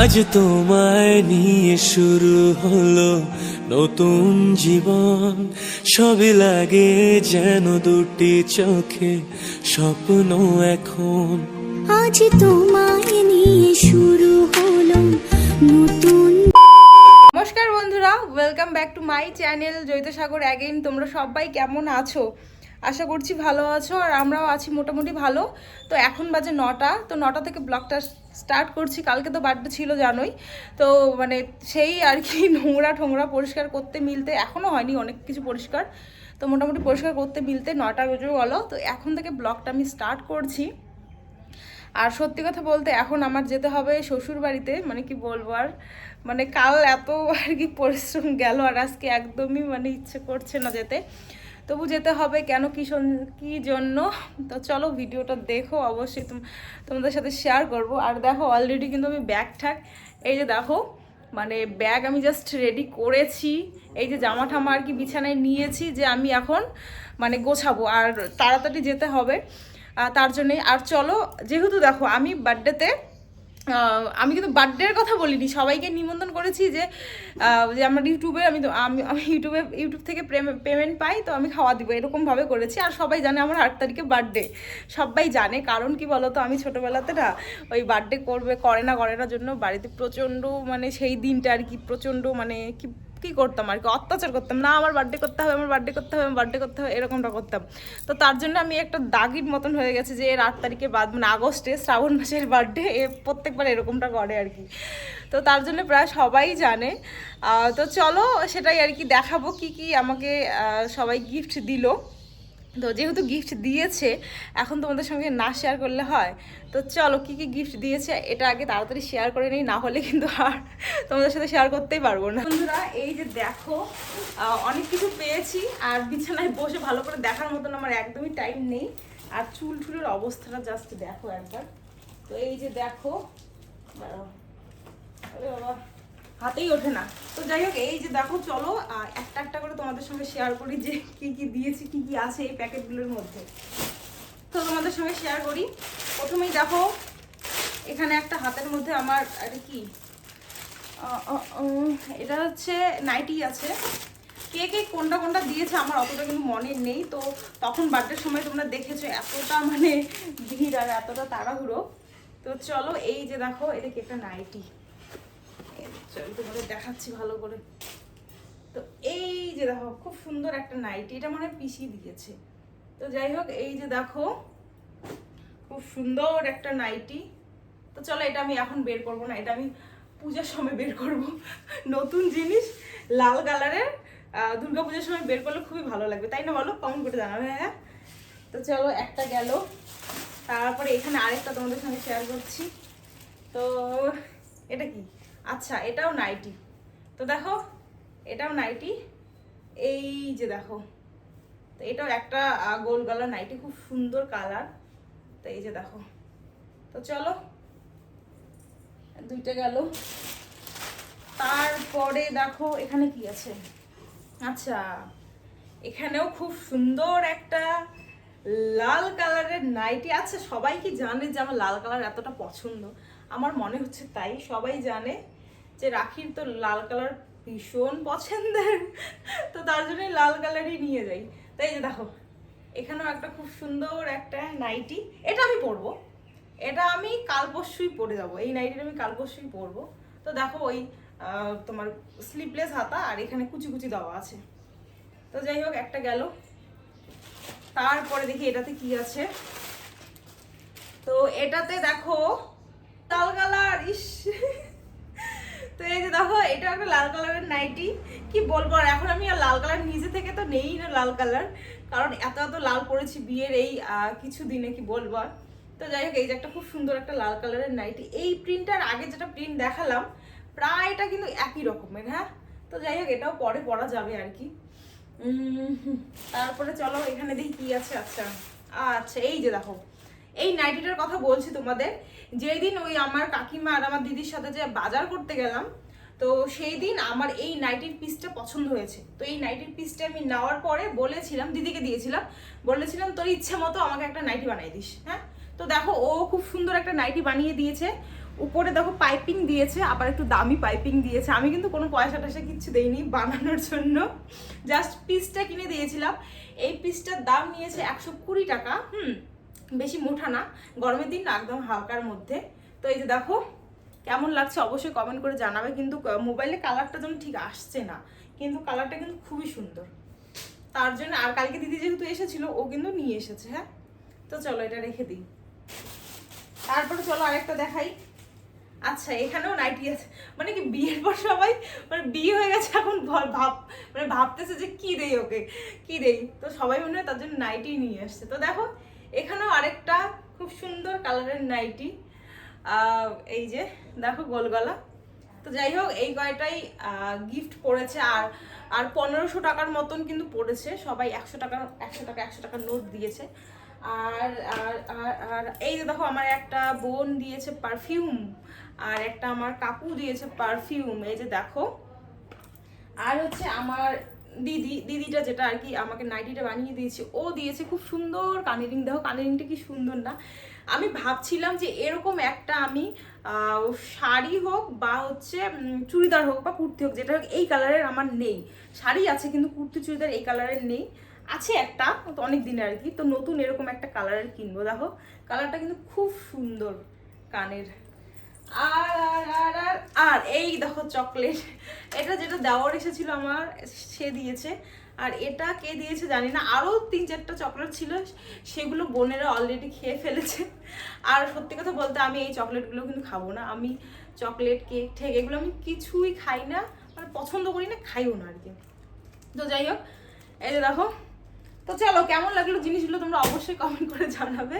আজ তোমায় নিয়ে শুরু হলো নতুন জীবন। সবই লাগে যেন দুটি চোখে স্বপ্ন এখন। আজ তোমায় নিয়ে শুরু হলো নতুন নমস্কার বন্ধুরা welcome back to my channel Joit Sagar again তোমরা সবাই কেমন আছো? আশা করছি ভালো আছো আর আমরাও আছি মোটামুটি ভালো। তো এখন বাজে নটা, তো নটা থেকে ব্লগটা স্টার্ট করছি। কালকে তো বার্থডে ছিল, জানোই। তো মানে সেই আর কি নোংরা ঠোংরা পরিষ্কার করতে মিলতে এখনও হয়নি অনেক কিছু পরিষ্কার। তো মোটামুটি পরিষ্কার করতে মিলতে নটা বেজে গেলো। তো এখন থেকে ব্লগটা আমি স্টার্ট করছি। আর সত্যি কথা বলতে এখন আমার যেতে হবে শ্বশুর বাড়িতে মানে কি বলব আর মানে কাল এত আর কি পরিশ্রম গেল আর আজকে একদমই মানে ইচ্ছে করছে না যেতে। তবু যেতে হবে কেন, কি কি জন্য? তো চলো ভিডিওটা দেখো, অবশ্যই তোম- তোমাদের সাথে শেয়ার করব। আর দেখো অলরেডি কিন্তু আমি ব্যাগ ঠ্যাগ এই যে দেখো মানে ব্যাগ আমি জাস্ট রেডি করেছি। এই যে জামা ঠামা আর কি বিছানায় নিয়েছি যে আমি এখন মানে গোছাবো। আর তাড়াতাড়ি যেতে হবে তার জন্যই আর চলো, যেহেতু দেখো, আমি বার্থডেতে আমি কিন্তু বার্থডের কথা বলিনি, সবাইকে নিমন্ত্রণ করেছি যে যে আমার ইউটিউবে, আমি তো, আমি আমি ইউটিউবে, ইউটিউব থেকে পেমেন্ট পাই, তো আমি খাওয়া দিব, এরকমভাবে করেছি। আর সবাই জানে আমার আট তারিখে বার্থডে সবাই জানে, কারণ কি বলতো, আমি ছোটোবেলাতে না, ওই বার্থডে করবে, করে না করে না জন্য বাড়িতে প্রচণ্ড মানে সেই দিনটা আর কি, প্রচণ্ড মানে কি কি করতাম আর কি? অত্যাচার করতাম। না, আমার বার্থডে করতে হবে, আমার বার্থডে করতে হবে, আমার বার্থডে করতে হবে, এরকমটা করতাম। তো তার জন্য আমি একটা দাগির মতন হয়ে গেছে যে এর আট তারিখে বাদ মানে আগস্টে শ্রাবণ মাসের বার্থডে এ প্রত্যেকবার এরকমটা করে আর কি। তো তার জন্য প্রায় সবাই জানে। তো চলো সেটাই আর কি, দেখাবো কি কি আমাকে সবাই গিফট দিলো। তো যেহেতু গিফট দিয়েছে এখন তোমাদের সঙ্গে না শেয়ার করলে হয়। তো চলো কি কি গিফট দিয়েছে এটা আগে তাড়াতাড়ি শেয়ার করে নিই না হলে কিন্তু আর তোমাদের সাথে শেয়ার করতেই পারব না। বন্ধুরা এই যে দেখো অনেক কিছু পেয়েছি আর বিছানায় বসে ভালো করে দেখার মতন আমার একদমই টাইম নেই। আর চুল টুলের অবস্থাটা জাস্ট দেখো একবার। তো এই যে দেখো। বাবা, হাতেই ওঠে না। তো যাই হোক, এই যে দেখো, চলো একটা একটা করে তোমাদের সঙ্গে শেয়ার করি যে কি কি দিয়েছি, কি কি আছে এই প্যাকেটগুলোর মধ্যে। তো তোমাদের সঙ্গে শেয়ার করি। প্রথমেই দেখো, এখানে একটা হাতের মধ্যে আমার, আর কি? এটা হচ্ছে নাইটি আছে। কে কে কোনটা কোনটা দিয়েছে আমার অতটা কিন্তু মনে নেই। তো তখন বার্থডের সময় তোমরা দেখেছ এতটা মানে ভিড় আর এতটা তাড়াহুড়ো। তো চলো, এই যে দেখো, এটা কি একটা নাইটি চলো তোমাদের দেখাচ্ছি ভালো করে। তো এই যে দেখো, খুব সুন্দর একটা নাইটি এটা মানে পিসি দিয়েছে। তো যাই হোক, এই যে দেখো, খুব সুন্দর একটা নাইটি তো চলো, এটা আমি এখন বের করব না, এটা আমি পূজার সময় বের করব। নতুন জিনিস, লাল কালারের দুর্গা পূজার সময় বের করলে খুবই ভালো লাগবে। তাই না বলো? কমেন্ট করে জানাবে হ্যাঁ? তো চলো, একটা গেল। তারপরে এখানে আরেকটা তোমাদের সঙ্গে শেয়ার করছি। তো, এটা কি? আচ্ছা এটাও নাইটি তো দেখো, এটাও নাইটি এই যে দেখো, তো এটাও একটা গোল গলা নাইটি খুব সুন্দর কালার। তো এই যে দেখো, তো চলো, দুইটা গেল। তারপরে দেখো, এখানে কি আছে? আচ্ছা এখানেও খুব সুন্দর একটা লাল কালারের নাইটি আচ্ছা সবাই কি জানে যে আমার লাল কালার এতটা পছন্দ? আমার মনে হচ্ছে তাই, সবাই জানে যে রাখির তো লাল কালার ভীষণ পছন্দের, তো তার জন্যই লাল কালারই নিয়ে যাই। তাই যে দেখো, এখানেও একটা খুব সুন্দর একটা নাইটি, এটা আমি পরবো। এটা আমি কাল পরশুই পরে যাব, এই নাইটিটা আমি কাল পরশুই পরবো। তো দেখো ওই তোমার স্লিপলেস হাতা আর এখানে কুচি কুচি দেওয়া আছে। তো যাই হোক, একটা গেল। তারপরে দেখি এটাতে কি আছে। তো এটাতে দেখো ইস তো এই যে দেখো এটা একটা লাল কালারের নাইটি। কি বলব আর এখন আমি আর লাল কালার নিজে থেকে তো নেই না লাল কালার। কারণ এত এত লাল পরেছি বিয়ের এই কিছু দিনে, কি বলব আর। তো যাই হোক, এই যে একটা খুব সুন্দর একটা লাল কালারের নাইটি। এই প্রিন্টার আগে যেটা প্রিন্ট দেখালাম, প্রায়টা কিন্তু একই রকমের হ্যাঁ? তো যাই হোক, এটাও পরে পরা যাবে আর কি। তারপরে চলো, এখানে দেখি কি আছে। আচ্ছা আচ্ছা এই যে দেখো এই নাইটিটার কথা বলছি তোমাদের। যেই দিন ওই আমার কাকিমা আর আমার দিদির সাথে যে বাজার করতে গেলাম, তো সেই দিন আমার এই নাইটির পিসটা পছন্দ হয়েছে। তো এই নাইটির পিসটা আমি নেওয়ার পরে বলেছিলাম, দিদিকে দিয়েছিলাম, বলেছিলাম, তোর ইচ্ছে মতো আমাকে একটা নাইটি বানিয়ে দিস। হ্যাঁ? তো দেখো, ও খুব সুন্দর একটা নাইটি বানিয়ে দিয়েছে। উপরে দেখো পাইপিং দিয়েছে, আবার একটু দামি পাইপিং দিয়েছে। আমি কিন্তু কোনো পয়সা টয়সা কিচ্ছু দেইনি বানানোর জন্য। জাস্ট পিসটা কিনে দিয়েছিলাম। এই পিসটার দাম নিয়েছে একশো কুড়ি টাকা, হুম? বেশি মোটা না, গরমের দিন না, একদম হালকার মধ্যে। তো এই যে দেখো, কেমন লাগছে অবশ্যই কমেন্ট করে জানাবে, কিন্তু মোবাইলে কালারটা যেন ঠিক আসছে না, কিন্তু কালারটা কিন্তু খুবই সুন্দর। তার জন্য, আর কালকে দিদি যেহেতু এসেছিল, ও কিন্তু নিয়ে এসেছে হ্যাঁ? তো চলো এটা রেখে দিই। তারপরে চলো আরেকটা দেখাই। আচ্ছা এখানেও নাইটি আছে। মানে কি, বিয়ের পর সবাই মানে বিয়ে হয়ে গেছে এখন ভাব মানে ভাবতেছে যে কি দেই ওকে, কি দেই? তো সবাই মনে হয় তার জন্য নাইটি নিয়ে আসছে। তো দেখো এখানেও আরেকটা খুব সুন্দর কালারের নাইটি। এই যে, দেখো গোলগলা। তো যাই হোক, এই কয়টাই গিফট পড়েছে। আর আর পনেরোশো টাকার মতন কিন্তু পড়েছে। সবাই একশো টাকা একশো টাকা, একশো টাকার নোট দিয়েছে। আর আর আর আর, এই যে দেখো, আমার একটা বোন দিয়েছে পারফিউম আর একটা আমার কাকু দিয়েছে পারফিউম এই যে দেখো। আর হচ্ছে আমার দিদি, দিদিটা যেটা আর কি আমাকে নাইটিটা বানিয়ে দিয়েছে, ও দিয়েছে খুব সুন্দর কানেরিং দেখো কানেরিংটা কি সুন্দর না। আমি ভাবছিলাম যে এরকম একটা আমি শাড়ি হোক বা হচ্ছে চুড়িদার হোক বা কুর্তি হোক, যেটা হোক, এই কালারের আমার নেই। শাড়ি আছে কিন্তু কুর্তি, চুড়িদার এই কালারের নেই। আছে একটা তো অনেক দিনের আর কি, তো নতুন এরকম একটা কালারের কিনবো। দেখো, কালারটা কিন্তু খুব সুন্দর কানের। আর আর আর আর আর এই দেখো চকলেট। এটা যেটা দেওয়ার এসেছিল আমার, সে দিয়েছে। আর এটা কে দিয়েছে জানি না। আরও তিন চারটা চকলেট ছিল, সেগুলো বোনেরা অলরেডি খেয়ে ফেলেছে। আর সত্যি কথা বলতে আমি এই চকলেটগুলো কিন্তু খাব না। আমি চকলেট, কেক, ঠেক, এগুলো আমি কিছুই খাই না। মানে পছন্দ করি না, খাইও না আর কি তো যাই হোক, এই যে দেখো। তো চলো, কেমন লাগল জিনিসগুলো তোমরা অবশ্যই কমেন্ট করে জানাবে।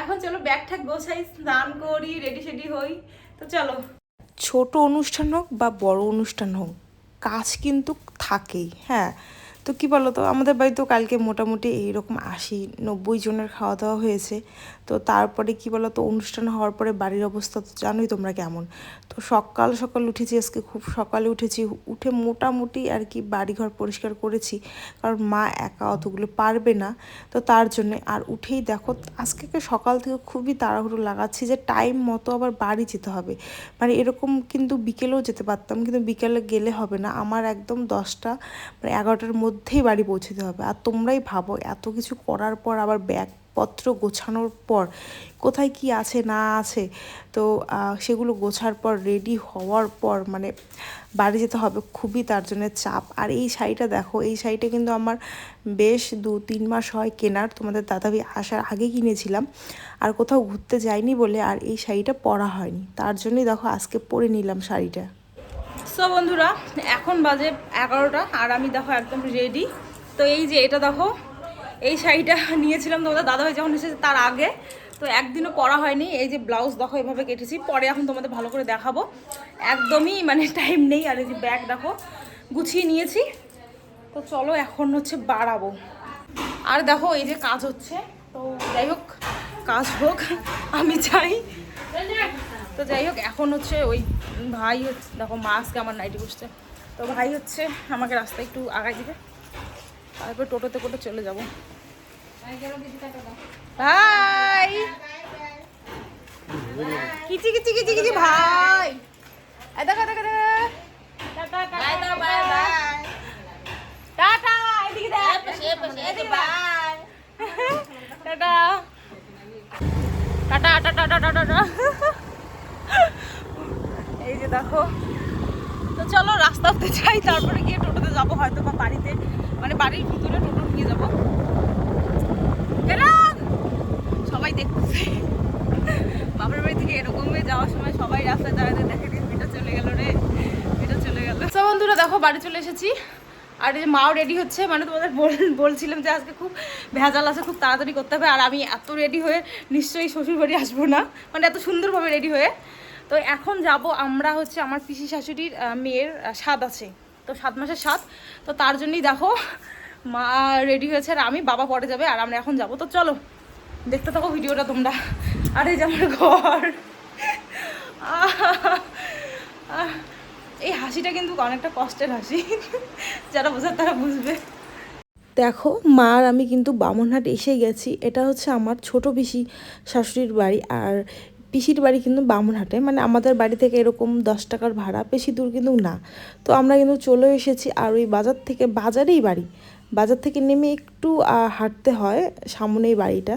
এখন চলো ব্যাগ ঠ্যাগ গোছাই, স্নান করি রেডি সেডি হই। তো চলো। ছোট অনুষ্ঠান হোক বা বড় অনুষ্ঠান হোক, কাজ কিন্তু থাকেই হ্যাঁ। তো কি বলো তো আমাদের বাড়িতেও কালকে মোটামুটি এইরকম আশি নব্বই জনের খাওয়া দাওয়া হয়েছে। তো তারপরে কি বলো তো অনুষ্ঠান হওয়ার পরে বাড়ির অবস্থা তো জানোই তোমরা কেমন। তো সকাল সকাল উঠেছি, আজকে খুব সকালে উঠেছি, উঠে মোটামুটি আর কি বাড়িঘর পরিষ্কার করেছি। কারণ মা একা অতগুলো পারবে না। তো তার জন্যে আর উঠেই দেখো, আজকে সকাল থেকে খুবই তাড়াহুড়ো লাগাচ্ছি যে টাইম মতো আবার বাড়ি যেতে হবে। মানে এরকম কিন্তু বিকেলেও যেতে পারতাম, কিন্তু বিকেলে গেলে হবে না। আমার একদম দশটা মানে এগারোটার মধ্যেই বাড়ি পৌঁছতে হবে। আর তোমরাই ভাবো, এত কিছু করার পর আবার ব্যাগপত্র গোছানোর পর কোথায় কি আছে, না আছে, তো সেগুলো গোছার পর রেডি হওয়ার পর মানে বাড়ি যেতে হবে খুবই তার জন্য চাপ। আর এই শাড়িটা দেখো, এই শাড়িটা কিন্তু আমার বেশ দু তিন মাস হয় কেনার, তোমাদের দাদাবি আসার আগে কিনেছিলাম। আর কোথাও ঘুরতে যাইনি বলে আর এই শাড়িটা পরা হয়নি। তার জন্যই দেখো আজকে পরে নিলাম শাড়িটা। সো বন্ধুরা, এখন বাজে এগারোটা আর আমি দেখো একদম রেডি তো এই যে এটা দেখো, এই শাড়িটা নিয়েছিলাম তোমাদের দাদাভাই যখন এসেছে তার আগে। তো একদিনও পরা হয়নি, এই যে ব্লাউজ দেখো এভাবে কেটেছি। পরে এখন তোমাদের ভালো করে দেখাবো। একদমই মানে টাইম নেই আর এই যে ব্যাগ দেখো, গুছিয়ে নিয়েছি। তো চলো এখন হচ্ছে বাড়াবো। আর দেখো এই যে কাজ হচ্ছে। তো যাই হোক, কাজ হোক, আমি চাই। তো যাই হোক এখন হচ্ছে ওই ভাই হচ্ছে দেখো মাস্ক আমার নাইটি বসছে। তো ভাই হচ্ছে আমাকে রাস্তায় একটু আগাই দিবে। তারপর টোটোতে করে চলে যাব। ভাই! কিচি কিচি কিচি কিচি ভাই! দেখো দেখো টাটা টাটা টাটা টাটা। এই যে দেখো। তো চলো রাস্তাতে যাই, তারপরে গিয়ে টোটোতে যাব, হয়তো বা বাড়িতে মানে বাড়ির ভিতরে টোটো নিয়ে যাব। সবাই দেখতেছে। বাবার বাড়ি থেকে এরকমই যাওয়ার সময় সবাই রাস্তায় দাঁড়াতে দেখে রে মেয়েটা চলে গেল রে মেয়েটা চলে গেল। তো বন্ধুরা, দেখো, বাড়ি চলে এসেছি। আর এই যে মাও রেডি হচ্ছে মানে তোমাদের বল- বলছিলাম যে আজকে খুব ভেজাল আছে খুব তাড়াতাড়ি করতে হবে। আর আমি এত রেডি হয়ে নিশ্চয়ই শ্বশুর বাড়ি আসব না। মানে এত সুন্দরভাবে রেডি হয়ে। তো এখন যাব আমরা হচ্ছে আমার পিসি শাশুড়ির মেয়ের স্বাদ আছে। তো সাত মাসের স্বাদ তো তার জন্যই দেখো মা রেডি হয়েছে আর আমি বাবা পরে যাবে আর আমরা এখন যাব। তো চলো দেখতে থাকো ভিডিওটা তোমরা। আর যে আমার ঘর। আহ, এই হাসিটা কিন্তু অনেকটা কষ্টের হাসি। যারা বোঝার তারা বুঝবে। দেখো, মা আর আমি কিন্তু বামনহাট এসে গেছি। এটা হচ্ছে আমার ছোট পিসি শাশুড়ির বাড়ি আর পিসির বাড়ি কিন্তু বামুনহাটে। মানে আমাদের বাড়ি থেকে এরকম দশ টাকার ভাড়া, বেশি দূর কিন্তু না। তো আমরা কিন্তু চলে এসেছি আর ওই বাজার থেকে, বাজারেই বাড়ি। বাজার থেকে নেমে আহ, হাঁটতে হয় সামনেই বাড়িটা।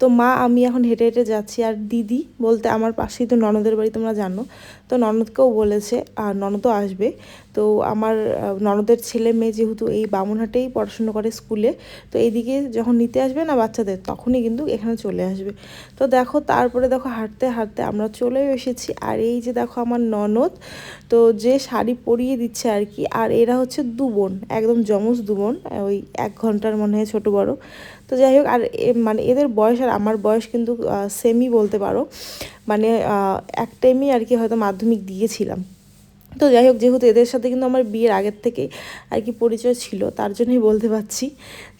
তো মা আমি এখন হেঁটে হেঁটে যাচ্ছি। আর দিদি বলতে আমার পাশেই তো ননদের বাড়ি তোমরা জানো। তো ননদকেও বলেছে আর ননদও আসবে। তো আমার ননদের ছেলে মেয়ে যেহেতু এই বামুনহাটেই পড়াশুনো করে স্কুলে তো এইদিকে যখন নিতে আসবে না বাচ্চাদের তখনই কিন্তু এখানে চলে আসবে। তো দেখো তারপরে দেখো হাঁটতে হাঁটতে আমরা চলেও এসেছি। আর এই যে দেখো আমার ননদ তো যে শাড়ি পরিয়ে দিচ্ছে আর কি আর এরা হচ্ছে দু বোন একদম যমজ দু বোন ওই এক ঘণ্টার মনে হয় ছোটো, বড়। তো যাই হোক, আর মানে এদের বয়স আর আমার বয়স কিন্তু সেমই বলতে পারো। মানে এক টাইমই আর কি হয়তো মাধ্যমিক দিয়েছিলাম। তো যাই হোক যেহেতু এদের সাথে কিন্তু আমার বিয়ের আগের থেকেই আর কি পরিচয় ছিল তার জন্যই বলতে পারছি।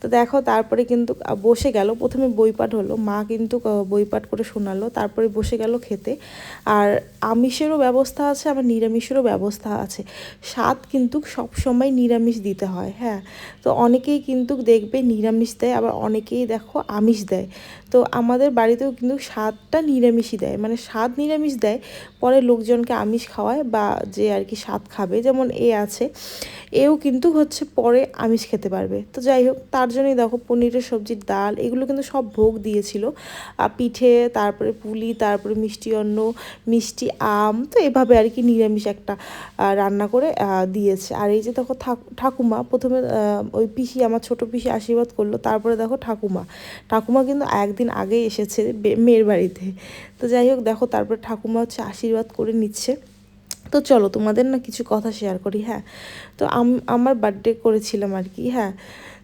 তো দেখো তারপরে কিন্তু বসে গেল। প্রথমে বইপাঠ হলো। মা কিন্তু আহ, বইপাঠ করে শোনালো। তারপরে বসে গেল খেতে। আর আমিষেরও ব্যবস্থা আছে আবার নিরামিষেরও ব্যবস্থা আছে। স্বাদ কিন্তু সব সময় নিরামিষ দিতে হয় হ্যাঁ? তো অনেকেই কিন্তু দেখবে নিরামিষ দেয় আবার অনেকেই দেখো আমিষ দেয়। তো আমাদের বাড়িতেও কিন্তু স্বাদটা নিরামিষই দেয়। মানে স্বাদ নিরামিষ দেয়, পরে লোকজনকে আমিষ খাওয়ায় বা যে আর কি স্বাদ খাবে, যেমন এ আছে, এও কিন্তু হচ্ছে পরে আমিষ খেতে পারবে। তো যাই হোক, তার জন্যই দেখো পনিরের সবজির ডাল, এগুলো কিন্তু সব ভোগ দিয়েছিল। পিঠে, তারপরে পুলি, তারপরে মিষ্টি অন্ন, মিষ্টি আম, তো এভাবে আর কি নিরামিষ একটা রান্না করে দিয়েছে। আর এই যে দেখো ঠাক- ঠাকুমা, প্রথমে ওই পিসি, আমার ছোট পিসি আশীর্বাদ করল, তারপরে দেখো ঠাকুমা। ঠাকুমা কিন্তু একদিন আগেই এসেছে মেয়ের বাড়িতে। তো যাই হোক, দেখো তারপরে ঠাকুমা হচ্ছে আশীর্বাদ করে নিচ্ছে। তো চলো, তোমাদের না কিছু কথা শেয়ার করি হ্যাঁ? তো আমার বার্থডে করেছিলাম আর কি হ্যাঁ?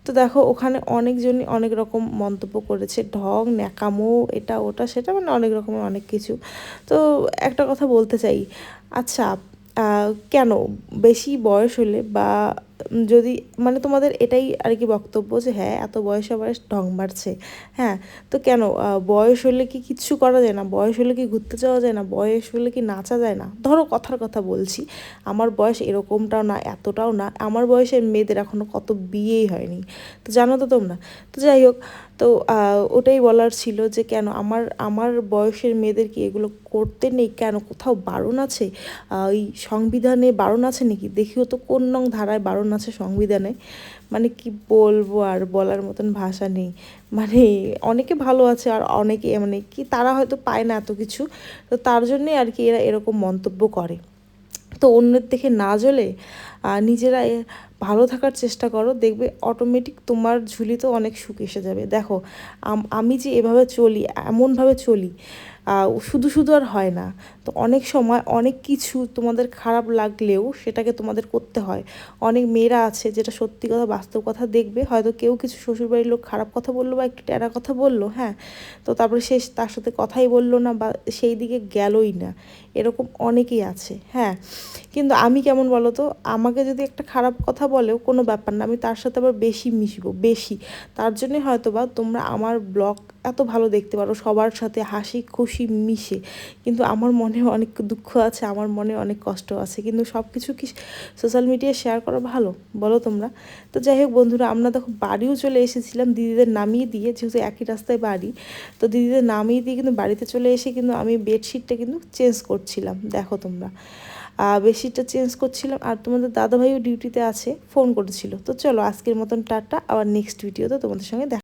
তো দেখো, ওখানে অনেকজনই অনেক রকম মন্তব্য করেছে, ঢং, ন্যাকামো, এটা, ওটা, সেটা মানে অনেক রকমের অনেক কিছু। তো একটা কথা বলতে চাই আচ্ছা কেন? বেশি বয়স হলে বা যদি মানে তোমাদের এটাই আর কি বক্তব্য যে হ্যাঁ এত বয়স আবার ঢং বাড়ছে হ্যাঁ তো কেন? বয়স হলে কি কিচ্ছু করা যায় না? বয়স হলে কি ঘুরতে যাওয়া যায় না? বয়স হলে কি নাচা যায় না? ধরো কথার কথা বলছি, আমার বয়স এরকমটাও না, এতটাও না, আমার বয়সের মেয়েদের এখনও কত বিয়েই হয়নি। তো জানো তো তোমরা? তো যাই হোক তো ওটাই বলার ছিল যে কেন আমার আমার বয়সের মেয়েদের কি এগুলো করতে নেই? কেন? কোথাও বারণ আছে? ওই সংবিধানে বারণ আছে নাকি? দেখিও তো কোন নং ধারায় বারণ আছে সংবিধানে। মানে কি বলব আর বলার মতন ভাষা নেই। মানে অনেকে ভালো আছে আর অনেকে মানে কি তারা হয়তো পায় না এত কিছু। তো তার জন্যে আর কি এরা এরকম মন্তব্য করে। তো অন্যের দেখে না জ্বলে নিজেরা ভালো থাকার চেষ্টা করো, দেখবে অটোমেটিক তোমার ঝুলিতেও অনেক সুখ এসে যাবে। দেখো, আমি যে এভাবে চলি, এমনভাবে চলি শুধু শুধু আর হয় না। তো অনেক সময় অনেক কিছু তোমাদের খারাপ লাগলেও সেটাকে তোমাদের করতে হয়। অনেক মেয়েরা আছে যেটা সত্যি কথা, বাস্তব কথা দেখবে, হয়তো কেউ কিছু শ্বশুরবাড়ির লোক খারাপ কথা বলল বা একটু টেরা কথা বলল হ্যাঁ? তো তারপরে সে তার সাথে কথাই বলল না বা সেই দিকে গেলই না। এরকম অনেকেই আছে হ্যাঁ? কিন্তু আমি কেমন বলো তো আমাকে যদি একটা খারাপ কথা বলেও কোনো ব্যাপার না, আমি তার সাথে আবার বেশি মিশবো, বেশি। তার জন্যে হয়তো বা তোমরা আমার ব্লগ এত ভালো দেখতে পারো, সবার সাথে হাসি খুশি মিশে। কিন্তু আমার মনে অনেক দুঃখ আছে, আমার মনে অনেক কষ্ট আছে, কিন্তু সব কিছু কি সোশ্যাল মিডিয়ায় শেয়ার করা ভালো? বলো তোমরা। তো যাই হোক বন্ধুরা, আমরা দেখো বাড়িও চলে এসেছিলাম দিদিদের নামিয়ে দিয়ে, যেহেতু একই রাস্তায় বাড়ি, তো দিদিদের নামিয়ে দিয়ে কিন্তু বাড়িতে চলে এসে কিন্তু আমি বেডশিটটা কিন্তু চেঞ্জ করছিলাম, দেখো তোমরা। বেডশিটটা চেঞ্জ করছিলাম, আর তোমাদের দাদাভাইও ডিউটিতে আছে ফোন করেছিল। তো চলো আজকের মতন টাটা, আবার নেক্সট ভিডিওতে তোমাদের সঙ্গে দেখা